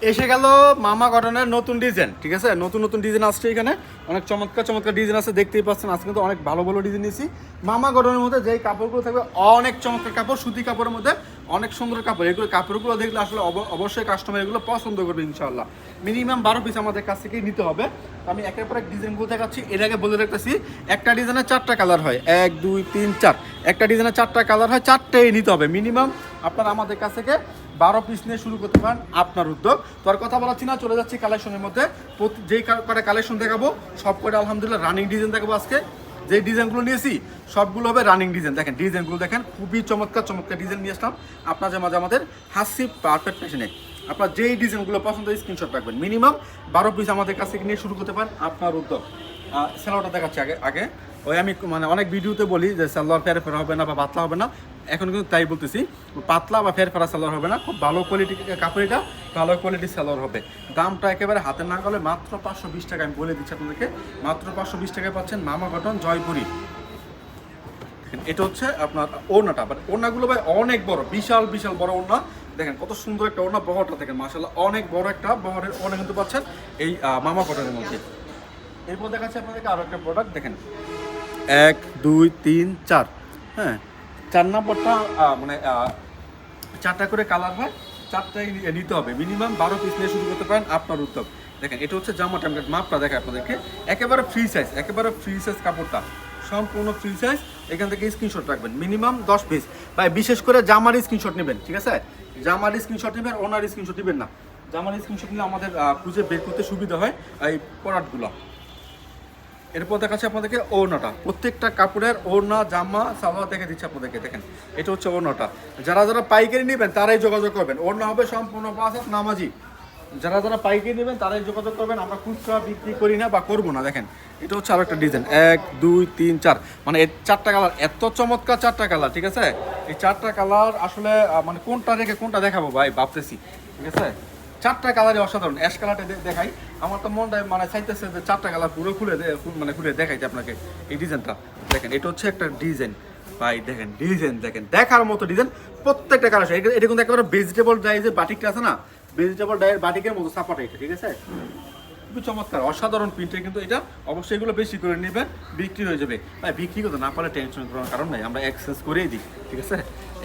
এসে গেল মামা কটনের নতুন ডিজাইন, ঠিক আছে? নতুন নতুন ডিজাইন আসছে এখানে। অনেক চমৎকার চমৎকার ডিজাইন আছে, দেখতেই পাচ্ছেন। আজকে কিন্তু অনেক ভালো ভালো ডিজাইন নিয়েছি। মামা কটনের মধ্যে যেই কাপড়গুলো থাকবে, অনেক চমৎকার কাপড়, সুতি কাপড়ের মধ্যে অনেক সুন্দর কাপড়। এগুলো কাপড়গুলো দেখলে আসলে অব- অবশ্যই কাস্টমার এগুলো পছন্দ করবে ইনশাল্লাহ মিনিমাম বারো পিস আমাদের কাছ থেকেই নিতে হবে। আমি একের পর এক ডিজাইনগুলো দেখাচ্ছি। এর আগে বলে রাখতেছি, একটা ডিজাইনের চারটা কালার হয়। এক, দুই, তিন, চার। একটা ডিজাইনের চারটা কালার হয়, চারটেই নিতে হবে। মিনিমাম আপনারা আমাদের কাছ থেকে বারো পিস নিয়ে শুরু করতে পারেন আপনার উদ্যোগ। তো আর কথা বলাচ্ছি না, চলে যাচ্ছি কালেকশনের মধ্যে। যেই কটা কালেকশন দেখাবো, সব কটা আলহামদুলিল্লাহ রানিং ডিজাইন দেখাবো আজকে। যে ডিজাইনগুলো নিয়েছি, সবগুলো হবে রানিং ডিজাইন দেখেন ডিজাইনগুলো দেখেন, খুবই চমৎকার চমৎকার ডিজাইন নিয়ে আসলাম। আপনাদের মাঝে আমাদের হাসি পারফেক্ট ফ্যাশনে আপনার যেই ডিজাইনগুলো পছন্দ স্ক্রিনশট রাখবেন। মিনিমাম বারো পিস আমাদের কাছ থেকে নিয়ে শুরু করতে পারেন আপনার উদ্যোগ। স্যালোয়ারটা দেখাচ্ছি আগে আগে। ওই আমি মানে অনেক ভিডিওতে বলি যে সালোয়ার ফের ফেরা হবে না বা পাতলা হবে না। এখন কিন্তু তাই বলতেছি, পাতলা বা ফের ফেরা সালোয়ার হবে না, খুব ভালো কোয়ালিটি কাপড় এটা ভালো কোয়ালিটি সালোয়ার হবে। দামটা একেবারে হাতে না গেলে মাত্র পাঁচশো বিশ টাকা, আমি বলে দিচ্ছি আপনাদেরকে, মাত্র পাঁচশো বিশ টাকায় পাচ্ছেন মামা কটন জয়পুরি। এটা হচ্ছে আপনার ওড়নাটা বাট ওড়নাগুলো ভাই অনেক বড়, বিশাল বিশাল বড় ওড়না। দেখেন, কত সুন্দর একটা ওড়না, বহরটা দেখেন মাসাল্লাহ অনেক বড় একটা বহরের ওড়না কিন্তু পাচ্ছেন এই মামা কটনের মধ্যে। এরপর দেখাচ্ছে আপনাদেরকে আরও একটা প্রোডাক্ট দেখেন, এক, দুই, তিন, চার হ্যাঁ চার নম্বরটা মানে চারটা করে কালার হয়, চারটাই নিতে হবে। মিনিমাম বারো পিস নিয়ে শুরু করতে পারেন আপনার উদ্যোগ। দেখেন, এটা হচ্ছে জামাটা আমি মাপটা দেখাই আপনাদেরকে। একেবারে ফ্রি সাইজ একেবারে ফ্রি সাইজ কাপড়টা। সম্পূর্ণ ফ্রি সাইজ এখান থেকে স্ক্রিনশট রাখবেন। মিনিমাম দশ পিস ভাই, বিশেষ করে জামার স্ক্রিনশট নেবেন, ঠিক আছে? জামার স্ক্রিনশট নেবেন, ওনার স্ক্রিনশট নেবেন না। জামার স্ক্রিনশট নিলে আমাদের খুঁজে বের করতে সুবিধা হয়, এই প্রোডাক্টগুলো এরপর দেখাচ্ছে আপনাদেরকে ওড়নাটা। প্রত্যেকটা কাপড়ের ওড়না, জামা, সালোয়ার দেখে দিচ্ছে আপনাদেরকে, দেখেন। এটা হচ্ছে ওড়নাটা। যারা যারা পাইকারি নেবেন, তারাই যোগাযোগ করবেন। ওড়না হবে সম্পূর্ণ পাঁচ হাত নামাজি। যারা যারা পাইকারি নেবেন, তারাই যোগাযোগ করবেন। আমরা খুচরা বিক্রি করি না বা করব না, দেখেন। এটা হচ্ছে আরও একটা ডিজাইন। এক, দুই, তিন, চার। মানে এর চারটা কালার। এত চমৎকার চারটা কালার, ঠিক আছে? এই চারটা কালার আসলে মানে কোনটা রেখে কোনটা দেখাবো ভাই? ভাবতেছি। ঠিক আছে? চারটা কালারই অসাধারণ। অ্যাশ কালারটা দেখাই। আমার তো মনটা মানে চাইতেছে যে চারটা কালার পুরো খুলে মানে খুলে দেখাইতে আপনাকে এই ডিজাইনটা দেখেন, এটা হচ্ছে একটা ডিজাইন ভাই, দেখেন ডিজাইন দেখেন। দেখার মতো ডিজাইন প্রত্যেকটা কালার এটা কিন্তু একেবারে ভেজিটেবল ডাই যে বাটিকটা আছে না ভেজিটেবল ডাইয়ের বাটিকের মতো সাপাটা এটা, ঠিক আছে? খুবই চমৎকার, অসাধারণ প্রিন্টের কিন্তু এটা। অবশ্যই এগুলো বেশি করে নেবেন, বিক্রি হয়ে যাবে। ভাই, বিক্রি করতে না পারলে টেনশন করার কারণ নাই। আমরা এক্সচেঞ্জ করেই দিই, ঠিক আছে?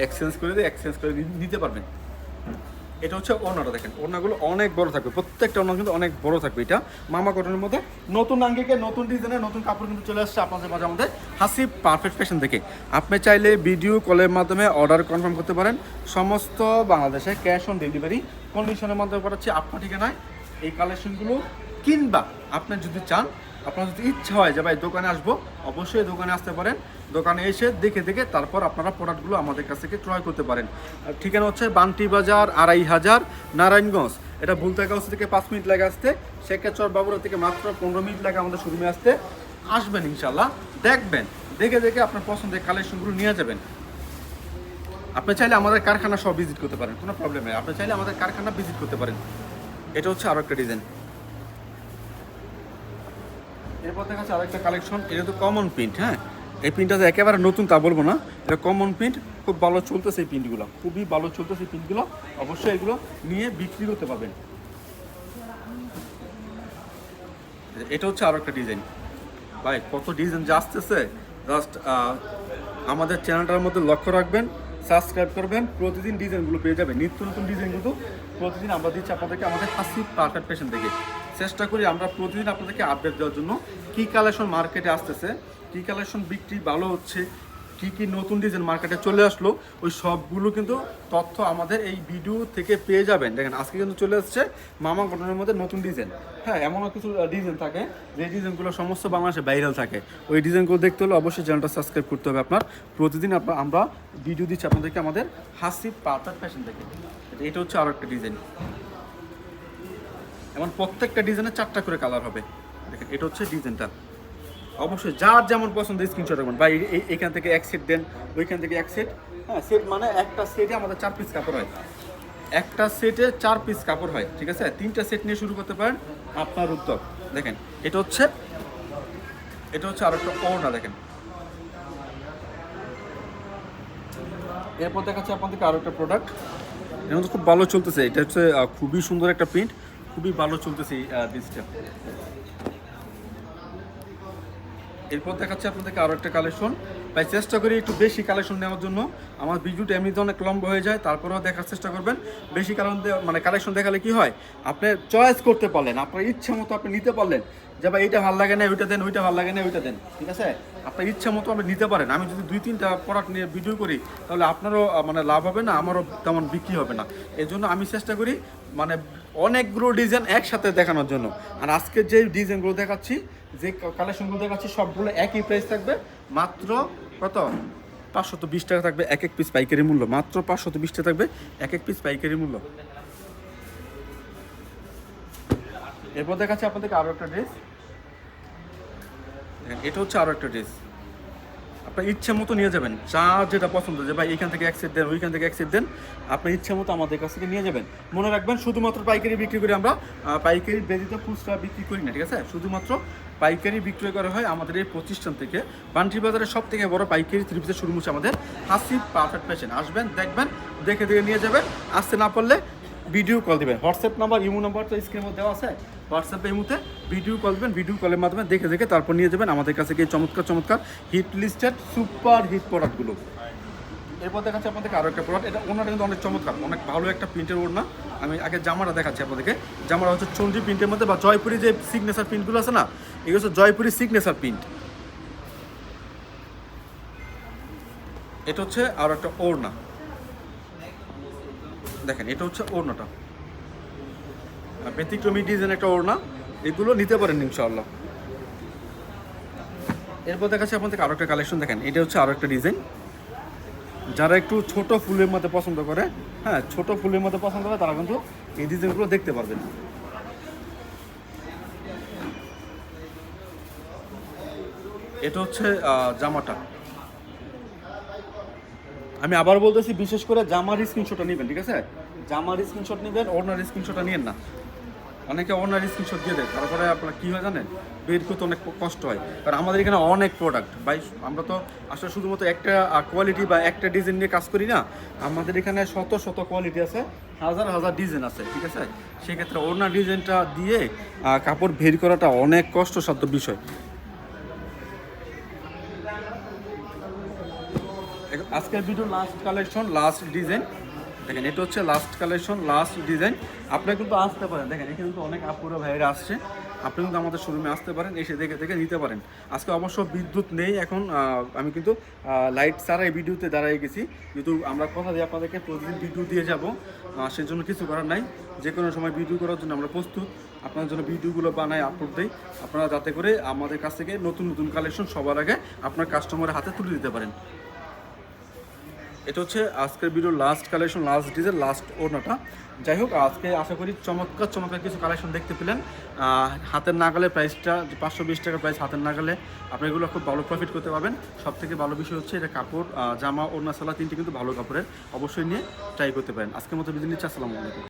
এক্সচেঞ্জ করে দিই এক্সচেঞ্জ করে নিতে পারবেন। এটা হচ্ছে ওড়নাটা দেখেন। ওড়নাগুলো অনেক বড় থাকবে, প্রত্যেকটা ওড়না কিন্তু অনেক বড় থাকবে এটা। মামা কটনের মধ্যে নতুন আঙ্গিকে, নতুন ডিজাইনের নতুন কাপড় কিন্তু চলে আসছে আপনাদের মাঝে আমাদের হাসি পারফেক্ট ফ্যাশন থেকে আপনি চাইলে ভিডিও কলের মাধ্যমে অর্ডার কনফার্ম করতে পারেন। সমস্ত বাংলাদেশে ক্যাশ অন ডেলিভারি কন্ডিশনের মাধ্যমে করাচ্ছি আপনার ঠিকানায়। এই কালেকশনগুলো কিংবা আপনি যদি চান আপনার যদি ইচ্ছা হয় যে ভাই দোকানে আসব, অবশ্যই দোকানে আসতে পারেন। দোকানে এসে দেখে দেখে তারপর আপনারা প্রোডাক্টগুলো আমাদের কাছ থেকে ক্রয় করতে পারেন। ঠিকানা হচ্ছে বান্টি বাজার, আড়াই হাজার, নারায়ণগঞ্জ। এটা বুলতাগাঁও থেকে পাঁচ মিনিট লাগে আসতে। শেখাচর বাবুরা থেকে মাত্র পনেরো মিনিট লাগে আমাদের শোরুমে আসতে। আসবেন ইনশাল্লাহ দেখবেন, দেখে দেখে আপনার পছন্দের কালেকশনগুলো নিয়ে যাবেন। আপনি চাইলে আমাদের কারখানা সব ভিজিট করতে পারেন, কোনো প্রবলেম নেই। আপনি চাইলে আমাদের কারখানা ভিজিট করতে পারেন। এটা হচ্ছে আরও একটা ডিজাইন এরপর দেখা যাচ্ছে আরেকটা কালেকশন এটা তো কমন প্রিন্ট হ্যাঁ? এই প্রিন্টটা যে একেবারে নতুন তা বলব না। এটা কমন প্রিন্ট খুব ভালো চলতেছে এই প্রিন্টগুলো খুবই ভালো চলতেছে এই প্রিন্টগুলো অবশ্যই এগুলো নিয়ে বিক্রি করতে পারবেন। এটা হচ্ছে আরও একটা ডিজাইন ভাই, কত ডিজাইন যে আসতেছে। জাস্ট আমাদের চ্যানেলটার মধ্যে লক্ষ্য রাখবেন সাবস্ক্রাইব করবেন, প্রতিদিন ডিজাইনগুলো পেয়ে যাবেন। নিত্য নতুন ডিজাইন কিন্তু প্রতিদিন আমরা দিচ্ছি আপনাদেরকে আমাদের হাসি পারফেক্ট পেশন থেকে। চেষ্টা করি আমরা প্রতিদিন আপনাদেরকে আপডেট দেওয়ার জন্য কী কালেকশন মার্কেটে আসতেছে, কী কালেকশন বিক্রি ভালো হচ্ছে, কি কি নতুন ডিজাইন মার্কেটে চলে আসলো, ওই সবগুলো কিন্তু তথ্য আমাদের এই ভিডিও থেকে পেয়ে যাবেন। দেখেন, আজকে কিন্তু চলে আসছে মামা কটনের মধ্যে নতুন ডিজাইন হ্যাঁ এমনও কিছু ডিজাইন থাকে, যে ডিজাইনগুলো সমস্ত বাংলাদেশে ভাইরাল থাকে। ওই ডিজাইনগুলো দেখতে হলে অবশ্যই চ্যানেলটা সাবস্ক্রাইব করতে হবে আপনার। প্রতিদিন আমরা ভিডিও দিচ্ছি আপনাদেরকে আমাদের হাসি পাতার ফ্যাশন থেকে। এটা হচ্ছে আরও একটা ডিজাইন এমন প্রত্যেকটা ডিজাইনে চারটা করে কালার হবে। দেখেন, এটা হচ্ছে ডিজাইনটা। অবশ্যই যার যেমন পছন্দ স্ক্রিনশট রাখবেন। বা এই- এই- এইখান থেকে এক সেট দেন, ওইখান থেকে এক সেট হ্যাঁ সেট মানে একটা সেটে আমাদের চার পিস কাপড় হয়। একটা সেটে চার পিস কাপড় হয়, ঠিক আছে? তিনটা সেট নিয়ে শুরু করতে পারেন আপনার উদ্যোগ দেখেন, এটা হচ্ছে এটা হচ্ছে আর একটা ওড়না, দেখেন। এরপর দেখাচ্ছে আপনাদেরকে আরও একটা প্রোডাক্টের মধ্যে খুব ভালো চলতেছে। এটা হচ্ছে খুবই সুন্দর একটা প্রিন্ট খুবই ভালো চলতেছে ডিসটা এরপর দেখাচ্ছে আপনাদেরকে আরও একটা কালেকশন তাই চেষ্টা করি একটু বেশি কালেকশন নেওয়ার জন্য। আমার ভিডিওটা এমনিতে অনেক লম্বা হয়ে যায়, তারপরেও দেখার চেষ্টা করবেন। বেশি কারণ মানে কালেকশন দেখালে কি হয়, আপনি চয়েস করতে পারলেন, আপনার ইচ্ছা মতো আপনি নিতে পারলেন যে, ভাই, এইটা ভালো লাগে না, ওইটা দেন, ওইটা ভালো লাগে না, ওইটা দেন। ঠিক আছে? আপনার ইচ্ছা মতো আপনি নিতে পারেন। আমি যদি দুই, তিনটা প্রোডাক্ট নিয়ে ভিডিও করি, তাহলে আপনারও মানে লাভ হবে না, আমারও তেমন বিক্রি হবে না। এই জন্য আমি চেষ্টা করি মানে অনেকগুলো ডিজাইন একসাথে দেখানোর জন্য। আর আজকে যে ডিজাইনগুলো দেখাচ্ছি, যে কালেকশনগুলো দেখাচ্ছি, সবগুলো একই প্রাইস থাকবে। মাত্র কত? পাঁচশত বিশ টাকা থাকবে এক এক পিস পাইকারি মূল্য। মাত্র পাঁচশত বিশ টাকা থাকবে এক এক পিস পাইকারি মূল্য। এরপর দেখাচ্ছি আপনাদেরকে আরও একটা ড্রেস এটা হচ্ছে আরও একটা ড্রেস আপনার ইচ্ছে মতো নিয়ে যাবেন। যা যেটা পছন্দ, যে ভাই এখান থেকে এক সেট দেন, ওইখান থেকে এক সেট দেন আপনার ইচ্ছে মতো আমাদের কাছ থেকে নিয়ে যাবেন। মনে রাখবেন, শুধুমাত্র পাইকারি বিক্রি করি আমরা পাইকারি ব্যতীত খুচরা বিক্রি করি না, ঠিক আছে? শুধুমাত্র পাইকারি বিক্রয় করা হয় আমাদের এই প্রতিষ্ঠান থেকে। বান্টি বাজারের সব থেকে বড় পাইকারি পিসের শুরু হচ্ছে আমাদের হাসিব পারফেক্ট ফ্যাশন। আসবেন, দেখবেন দেখে দেখে নিয়ে যাবেন। আসতে না পারলে ভিডিও কল দেবেন। হোয়াটসঅ্যাপ নাম্বার ইমো নাম্বার তো স্ক্রিনের মধ্যে দেওয়া আছে। হোয়াটসঅ্যাপে এই মুহূর্তে ভিডিও কল দেবেন ভিডিও কলের মাধ্যমে দেখে দেখে তারপর নিয়ে যাবেন আমাদের কাছে গিয়ে চমৎকার চমৎকার হিট লিস্টেড সুপার হিট প্রোডাক্টগুলো এরপর দেখাচ্ছি আপনাদেরকে আরও একটা প্রোডাক্ট এটা ওনাটা কিন্তু অনেক চমৎকার, অনেক ভালো একটা প্রিন্টের ওড়না। আমি আগে জামাটা দেখাচ্ছি আপনাদেরকে, জামাটা হচ্ছে চন্ডি প্রিন্টের মধ্যে বা জয়পুরি যে সিগনেচার প্রিন্টগুলো আছে না, এগুলো হচ্ছে জয়পুরি সিগনেচার প্রিন্ট এটা হচ্ছে আরও একটা ওড়না। দেখেন, এটা হচ্ছে ওড়নাটা। ব্যতিক্রমী ডিজাইন একটা ওড়না, এগুলো নিতে পারেন ইনশাআল্লাহ। এরপর দেখাচ্ছি আপনাদের আরও একটা কালেকশন দেখেন, এটা হচ্ছে আরও একটা ডিজাইন। যারা একটু ছোট ফুলের মধ্যে পছন্দ করে হ্যাঁ ছোট ফুলের মধ্যে পছন্দ করে, তারা কিন্তু এই ডিজাইনগুলো দেখতে পারবেন। এটা হচ্ছে জামাটা। আমি আবার বলতেছি, বিশেষ করে জামার স্ক্রিনশটটা নেবেন, ঠিক আছে? জামার স্ক্রিনশট নেবেন ওনার স্ক্রিনশটটা নিয়েন না। অনেকে ওনার স্ক্রিনশট দিয়ে দেয়, তারপরে আপনার কী হয় জানেন? বের করতে অনেক কষ্ট হয়। কারণ আমাদের এখানে অনেক প্রোডাক্ট ভাই, আমরা তো আসলে শুধুমাত্র একটা কোয়ালিটি বা একটা ডিজাইন নিয়ে কাজ করি না। আমাদের এখানে শত শত কোয়ালিটি আছে, হাজার হাজার ডিজাইন আছে, ঠিক আছে? সেক্ষেত্রে ওনার ডিজাইনটা দিয়ে কাপড় বের করাটা অনেক কষ্টসাধ্য বিষয়। আজকের video last collection last design দেখেন, এটা হচ্ছে লাস্ট কালেকশন লাস্ট ডিজাইন আপনি কিন্তু আসতে পারেন। দেখেন, এখানে কিন্তু অনেক আপুরা ভাইরা আসছে। আপনি কিন্তু আমাদের শোরুমে আসতে পারেন, এসে দেখে দেখে নিতে পারেন। আজকে অবশ্য বিদ্যুৎ নেই, এখন আমি কিন্তু লাইট ছাড়া এই ভিডিওতে দাঁড়াই গেছি। কিন্তু আমরা কথা দিয়ে আপনাদেরকে প্রতিদিন ভিডিও দিয়ে যাব সেজন্য কিছু করার নাই। যে কোনো সময় ভিডিও করার জন্য আমরা প্রস্তুত। আপনার জন্য ভিডিওগুলো বানাই আপলোড দিই। আপনারা যাতে করে আমাদের কাছ থেকে নতুন নতুন কালেকশন সবার আগে আপনার কাস্টমারের হাতে তুলে দিতে পারেন। এটা হচ্ছে আজকের ভিডিও লাস্ট কালেকশন লাস্ট ডিজের লাস্ট ওড়নাটা। যাই হোক, আজকে আশা করি চমৎকার চমৎকার কিছু কালেকশন দেখতে পেলেন। হাতের নাগালে প্রাইসটা পাঁচশো বিশ টাকার প্রাইস হাতের নাগালে, আপনি এগুলো খুব ভালো প্রফিট করতে পারবেন। সব থেকে ভালো বিষয় হচ্ছে এটা কাপড় জামা, ওড়না সালা তিনটি কিন্তু ভালো কাপড়ের। অবশ্যই নিয়ে ট্রাই করতে পারেন। আজকের মতো বিদিন নিচ্ছে, আসসালামু আলাইকুম।